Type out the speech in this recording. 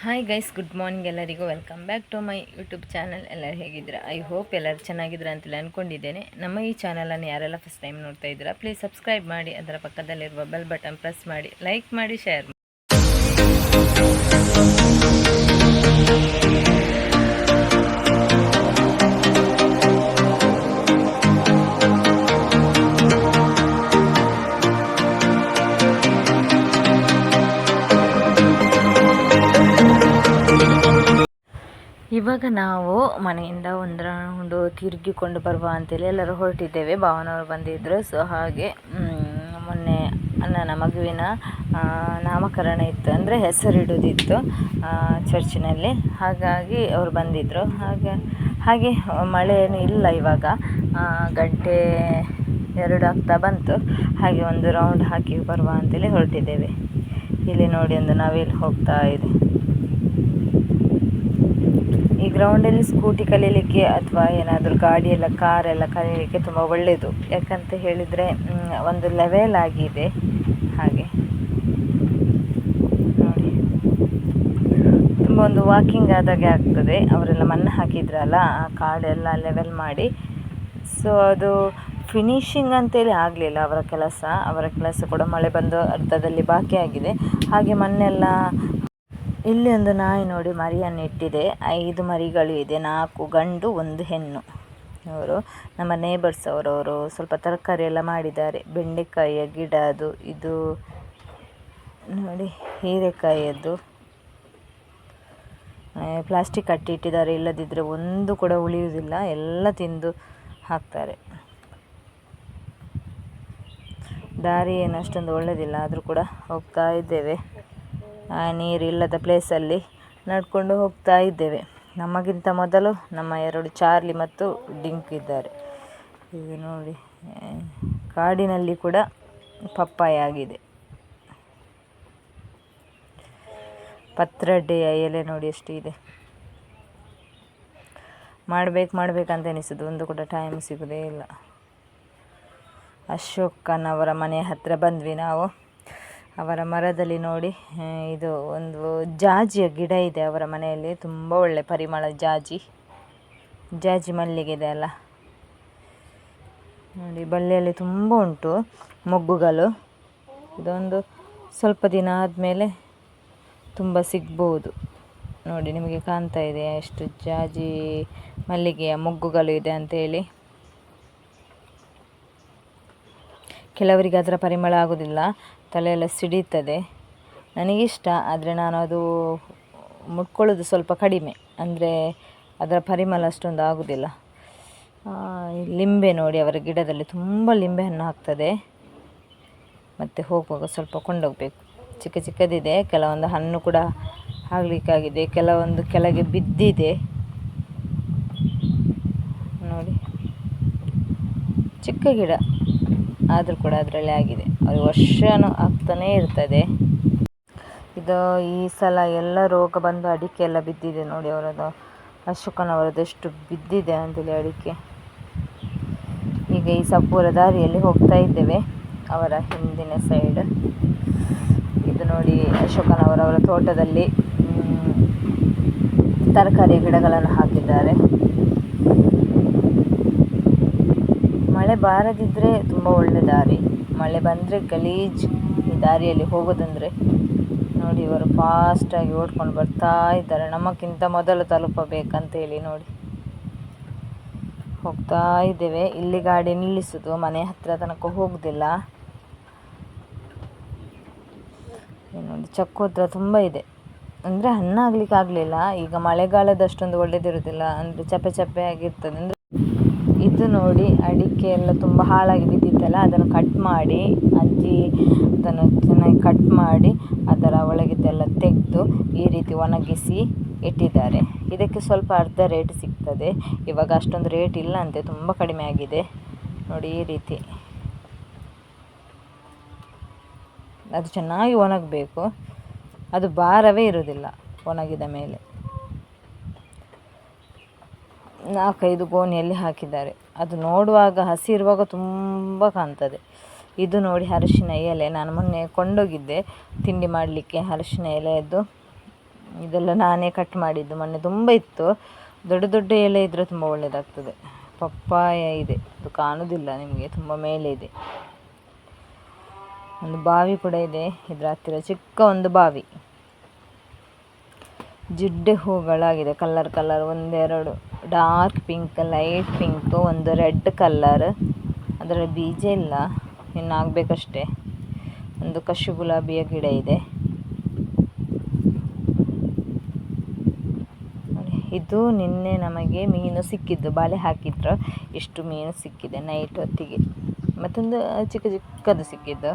Hi guys good morning ಎಲ್ಲರಿಗೂ. Welcome back to my YouTube channel ಎಲ್ಲರೂ ಹೇಗಿದ್ದೀರಾ? I hope ಎಲ್ಲರೂ ಚೆನ್ನಾಗಿದ್ದೀರಾ ಅಂತೇಳಿ ಅಂದ್ಕೊಂಡಿದ್ದೇನೆ ನಮ್ಮ ಈ ಚಾನಲನ್ನು ಯಾರೆಲ್ಲ ಫಸ್ಟ್ ಟೈಮ್ ನೋಡ್ತಾ ಇದ್ದೀರಾ ಪ್ಲೀಸ್ ಸಬ್ಸ್ಕ್ರೈಬ್ ಮಾಡಿ, ಅದರ ಪಕ್ಕದಲ್ಲಿರುವ ಬೆಲ್ ಬಟನ್ ಪ್ರೆಸ್ ಮಾಡಿ ಲೈಕ್ ಮಾಡಿ ಶೇರ್ ಮಾಡಿ. ಇವಾಗ ನಾವು ಮನೆಯಿಂದ ಒಂದು ರೌಂಡು ತಿರುಗಿಕೊಂಡು ಬರುವ ಅಂತೇಳಿ ಎಲ್ಲರೂ ಹೊರಟಿದ್ದೇವೆ. ಭಾವನವರು ಬಂದಿದ್ದರು ಸೊ ಹಾಗೆ ಮೊನ್ನೆ ನನ್ನ ಮಗುವಿನ ನಾಮಕರಣ ಇತ್ತು. ಅಂದರೆ ಹೆಸರಿಡೋದಿತ್ತು ಚರ್ಚಿನಲ್ಲಿ. ಹಾಗಾಗಿ ಅವರು ಬಂದಿದ್ದರು ಹಾಗೆ ಹಾಗೆ ಮಳೆ ಏನು ಇಲ್ಲ ಇವಾಗ. ಗಂಟೆ ಎರಡು ಆಗ್ತಾ ಬಂತು. ಹಾಗೆ ಒಂದು ರೌಂಡ್ ಹಾಕಿ ಬರುವ ಅಂತೇಳಿ ಹೊರಟಿದ್ದೇವೆ. ಇಲ್ಲಿ ನೋಡಿ ಒಂದು ನಾವಿಲ್ಲಿ ಹೋಗ್ತಾ ಇದೆ ಗ್ರೌಂಡಲ್ಲಿ ಸ್ಕೂಟಿ ಕಲೀಲಿಕ್ಕೆ ಅಥವಾ ಏನಾದರೂ ಗಾಡಿ ಎಲ್ಲ ಕಾರ್ ಎಲ್ಲ ಕಲೀಲಿಕ್ಕೆ ತುಂಬ ಒಳ್ಳೆಯದು ಯಾಕಂತ ಹೇಳಿದರೆ ಒಂದು ಲೆವೆಲ್ ಆಗಿದೆ ಹಾಗೆ. ನೋಡಿ. ತುಂಬ ಒಂದು ವಾಕಿಂಗ್ ಆದಾಗೆ ಆಗ್ತದೆ. ಅವರೆಲ್ಲ ಮಣ್ಣು ಹಾಕಿದ್ರಲ್ಲ, ಆ ಕಾಡೆಲ್ಲ ಲೆವೆಲ್ ಮಾಡಿ. ಸೊ ಅದು ಫಿನಿಶಿಂಗ್ ಅಂತೇಳಿ ಆಗಲಿಲ್ಲ ಅವರ ಕೆಲಸ. ಅವರ ಕೆಲಸ ಕೂಡ ಮಳೆ ಬಂದು ಅರ್ಧದಲ್ಲಿ ಬಾಕಿ ಆಗಿದೆ. ಹಾಗೆ ಮಣ್ಣೆಲ್ಲ ಇಲ್ಲಿ ಒಂದು ನಾಯಿ ನೋಡಿ, ಮರಿಯನ್ನು ಇಟ್ಟಿದೆ. ಐದು ಮರಿಗಳು ಇದೆ, ನಾಲ್ಕು ಗಂಡು, ಒಂದು ಹೆಣ್ಣು. ಅವರು ನಮ್ಮ ನೇಬರ್ಸ್ ಅವರವರು ಸ್ವಲ್ಪ ತರಕಾರಿ ಎಲ್ಲ ಮಾಡಿದ್ದಾರೆ. ಬೆಂಡೆಕಾಯಿಯ ಗಿಡ ಅದು, ಇದು ನೋಡಿ, ಹೀರೆಕಾಯಿಯದ್ದು. ಪ್ಲಾಸ್ಟಿಕ್ ಕಟ್ಟಿ ಇಟ್ಟಿದ್ದಾರೆ. ಇಲ್ಲದಿದ್ದರೆ ಒಂದು ಕೂಡ ಉಳಿಯುವುದಿಲ್ಲ. ಎಲ್ಲ ತಿಂದು ಹಾಕ್ತಾರೆ. ದಾರಿ ಏನು ಅಷ್ಟೊಂದು ಒಳ್ಳೆಯದಿಲ್ಲ ಆದರೂ ಕೂಡ ಹೋಗ್ತಾ ಇದ್ದೇವೆ. ನೀರಿಲ್ಲದ ಪ್ಲೇಸಲ್ಲಿ ನಡ್ಕೊಂಡು ಹೋಗ್ತಾ ಇದ್ದೇವೆ. ನಮಗಿಂತ ಮೊದಲು ನಮ್ಮ ಎರಡು ಚಾರ್ಲಿ ಮತ್ತು ಡಿಂಕ್ ಇದ್ದಾರೆ. ಇದು ನೋಡಿ ಕಾಡಿನಲ್ಲಿ ಕೂಡ ಪಪ್ಪಾಯ ಆಗಿದೆ. ಪತ್ರಡ್ಡೆಯ ಎಲೆ ನೋಡಿ ಎಷ್ಟು ಇದೆ. ಮಾಡ್ಬೇಕು ಮಾಡ್ಬೇಕಂತ ಒಂದು ಕೂಡ ಟೈಮ್ ಸಿಗೋದೇ ಇಲ್ಲ. ಅಶೋಕನವರ ಮನೆ ಹತ್ತಿರ ಬಂದ್ವಿ ನಾವು. ಅವರ ಮರದಲ್ಲಿ ನೋಡಿ ಇದು ಒಂದು ಜಾಜಿಯ ಗಿಡ ಇದೆ ಅವರ ಮನೆಯಲ್ಲಿ, ತುಂಬ ಒಳ್ಳೆ ಪರಿಮಳ ಜಾಜಿ. ಜಾಜಿ ಮಲ್ಲಿಗೆ ಇದೆ ಅಲ್ಲ. ನೋಡಿ, ಬಳ್ಳಿಯಲ್ಲಿ ತುಂಬ ಉಂಟು ಮೊಗ್ಗುಗಳು. ಇದೊಂದು ಸ್ವಲ್ಪ ದಿನ ಆದಮೇಲೆ ತುಂಬ ಸಿಗ್ಬೋದು. ನೋಡಿ, ನಿಮಗೆ ಕಾಣ್ತಾ ಇದೆ ಎಷ್ಟು ಜಾಜಿ ಮಲ್ಲಿಗೆಯ ಮೊಗ್ಗುಗಳು ಇದೆ ಅಂತೇಳಿ. ಕೆಲವರಿಗೆ ಅದರ ಪರಿಮಳ ಆಗೋದಿಲ್ಲ. ತಲೆಯೆಲ್ಲ ಸಿಡಿತದೆ. ನನಗಿಷ್ಟ, ಆದರೆ ನಾನು ಅದು ಮುಟ್ಕೊಳ್ಳೋದು ಸ್ವಲ್ಪ ಕಡಿಮೆ. ಅಂದರೆ ಅದರ ಪರಿಮಳ ಅಷ್ಟೊಂದು ಆಗೋದಿಲ್ಲ. ಲಿಂಬೆ ನೋಡಿ, ಅವರ ಗಿಡದಲ್ಲಿ ತುಂಬ ಲಿಂಬೆ ಹಣ್ಣು ಆಗ್ತದೆ ಮತ್ತು ಹೋಗುವಾಗ ಸ್ವಲ್ಪ ಕೊಂಡೋಗಬೇಕು. ಚಿಕ್ಕ ಚಿಕ್ಕದಿದೆ, ಕೆಲವೊಂದು ಹಣ್ಣು ಕೂಡ ಆಗಲಿಕ್ಕಾಗಿದೆ ಕೆಲವೊಂದು ಕೆಳಗೆ ಬಿದ್ದಿದೆ. ನೋಡಿ. ಚಿಕ್ಕ ಗಿಡ. ಆದರೂ ಕೂಡ ಅದರಲ್ಲಿ ಆಗಿದೆ. ಅದು ವರ್ಷನೂ ಆಗ್ತಾನೇ ಇರ್ತದೆ. ಇದು ಈ ಸಲ ಎಲ್ಲ ರೋಗ ಬಂದು ಅಡಿಕೆ ಎಲ್ಲ ಬಿದ್ದಿದೆ ನೋಡಿ ಅವರದ್ದು ಅಶೋಕನವರದ್ದು ಎಷ್ಟು ಬಿದ್ದಿದೆ ಅಂತೇಳಿ ಅಡಿಕೆ. ಈಗ ಈ ಸಪೂರ ದಾರಿಯಲ್ಲಿ ಹೋಗ್ತಾ ಇದ್ದೇವೆ. ಅವರ ಹಿಂದಿನ ಸೈಡ್. ಇದು ನೋಡಿ ಅಶೋಕನವರವರ ತೋಟದಲ್ಲಿ ತರಕಾರಿ ಗಿಡಗಳನ್ನು ಹಾಕಿದ್ದಾರೆ. ಮಳೆ ಬಾರದಿದ್ದರೆ ತುಂಬ ಒಳ್ಳೆ ದಾರಿ. ಮಳೆ ಬಂದರೆ ಗಲೀಜ್ ಈ ದಾರಿಯಲ್ಲಿ ಹೋಗೋದಂದರೆ ನೋಡಿ ಇವರು ಫಾಸ್ಟಾಗಿ ಓಡ್ಕೊಂಡು ಬರ್ತಾ ಇದ್ದಾರೆ. ನಮಗಿಂತ ಮೊದಲು ತಲುಪಬೇಕಂತೇಳಿ ನೋಡಿ. ಹೋಗ್ತಾ ಇದ್ದೇವೆ. ಇಲ್ಲಿ ಗಾಡಿ ನಿಲ್ಲಿಸೋದು, ಮನೆ ಹತ್ತಿರ ತನಕ ಹೋಗುದಿಲ್ಲ. ನೋಡಿ ಚಕ್ಕೋತ್ರ ತುಂಬ ಇದೆ. ಅಂದರೆ ಹಣ್ಣಾಗ್ಲಿಕ್ಕೆ ಆಗಲಿಲ್ಲ ಈಗ ಮಳೆಗಾಲದಷ್ಟೊಂದು ಒಳ್ಳೇದಿರೋದಿಲ್ಲ. ಅಂದರೆ ಚಪ್ಪೆ ಚಪ್ಪೆ ಆಗಿರ್ತದೆ. ಅಂದರೆ ಇದು ನೋಡಿ ಅಡಿಕೆ ಎಲ್ಲ ತುಂಬ ಹಾಳಾಗಿ ಬಿದ್ದಿತ್ತಲ್ಲ, ಅದನ್ನು ಕಟ್ ಮಾಡಿ, ಅಜ್ಜಿ ಅದನ್ನು ಚೆನ್ನಾಗಿ ಕಟ್ ಮಾಡಿ ಅದರ ಒಳಗಿದ್ದೆಲ್ಲ ತೆಗೆದು ಈ ರೀತಿ ಒಣಗಿಸಿ ಇಟ್ಟಿದ್ದಾರೆ. ಇದಕ್ಕೆ ಸ್ವಲ್ಪ ಅರ್ಧ ರೇಟ್ ಸಿಗ್ತದೆ. ಇವಾಗ ಅಷ್ಟೊಂದು ರೇಟ್ ಇಲ್ಲ ಅಂತೆ, ತುಂಬ ಕಡಿಮೆ ಆಗಿದೆ. ನೋಡಿ ಈ ರೀತಿ. ಅದು ಚೆನ್ನಾಗಿ ಒಣಗಬೇಕು. ಅದು ಭಾರವೇ ಇರೋದಿಲ್ಲ ಒಣಗಿದ ಮೇಲೆ. ನಾಲ್ಕೈದು ಗೋಣಿಯಲ್ಲಿ ಹಾಕಿದ್ದಾರೆ. ಅದು ನೋಡುವಾಗ ಹಸಿರುವಾಗ ತುಂಬ ಕಾಣ್ತದೆ. ಇದು ನೋಡಿ ಅರಿಶಿನ ಎಲೆ. ನಾನು ಮೊನ್ನೆ ಕೊಂಡೋಗಿದ್ದೆ. ತಿಂಡಿ ಮಾಡಲಿಕ್ಕೆ ಅರಿಶಿನ ಎಲೆಯದ್ದು ಇದೆಲ್ಲ ನಾನೇ ಕಟ್ ಮಾಡಿದ್ದು. ಮೊನ್ನೆ ತುಂಬ ಇತ್ತು. ದೊಡ್ಡ ದೊಡ್ಡ ಎಲೆ ಇದ್ದರೆ ತುಂಬ ಒಳ್ಳೆಯದಾಗ್ತದೆ ಪಪ್ಪಾಯ ಇದೆ. ಅದು ಕಾಣೋದಿಲ್ಲ ನಿಮಗೆ. ತುಂಬ ಮೇಲೆ ಇದೆ. ಒಂದು ಬಾವಿ ಕೂಡ ಇದೆ. ಇದರ ಹತ್ತಿರ ಚಿಕ್ಕ ಒಂದು ಬಾವಿ. ಜಿಡ್ಡೆ ಹೂಗಳಾಗಿದೆ. ಕಲರ್ ಕಲರ್ ಒಂದೆರಡು. ಡಾರ್ಕ್ ಪಿಂಕ್, ಲೈಟ್ ಪಿಂಕ್, ಒಂದು ರೆಡ್ ಕಲರ್. ಅದರ ಬೀಜ ಇಲ್ಲ, ಇನ್ನು ಆಗಬೇಕಷ್ಟೇ. ಒಂದು ಕಶು ಗುಲಾಬಿಯ ಗಿಡ ಇದೆ. ಇದು ನಿನ್ನೆ ನಮಗೆ ಮೀನು ಸಿಕ್ಕಿದ್ದು, ಬಾಳೆ ಹಾಕಿದ್ರು. ಇಷ್ಟು ಮೀನು ಸಿಕ್ಕಿದೆ ನೈಟ್ ಹೊತ್ತಿಗೆ. ಮತ್ತೊಂದು ಚಿಕ್ಕ ಚಿಕ್ಕದು ಸಿಕ್ಕಿದ್ದು.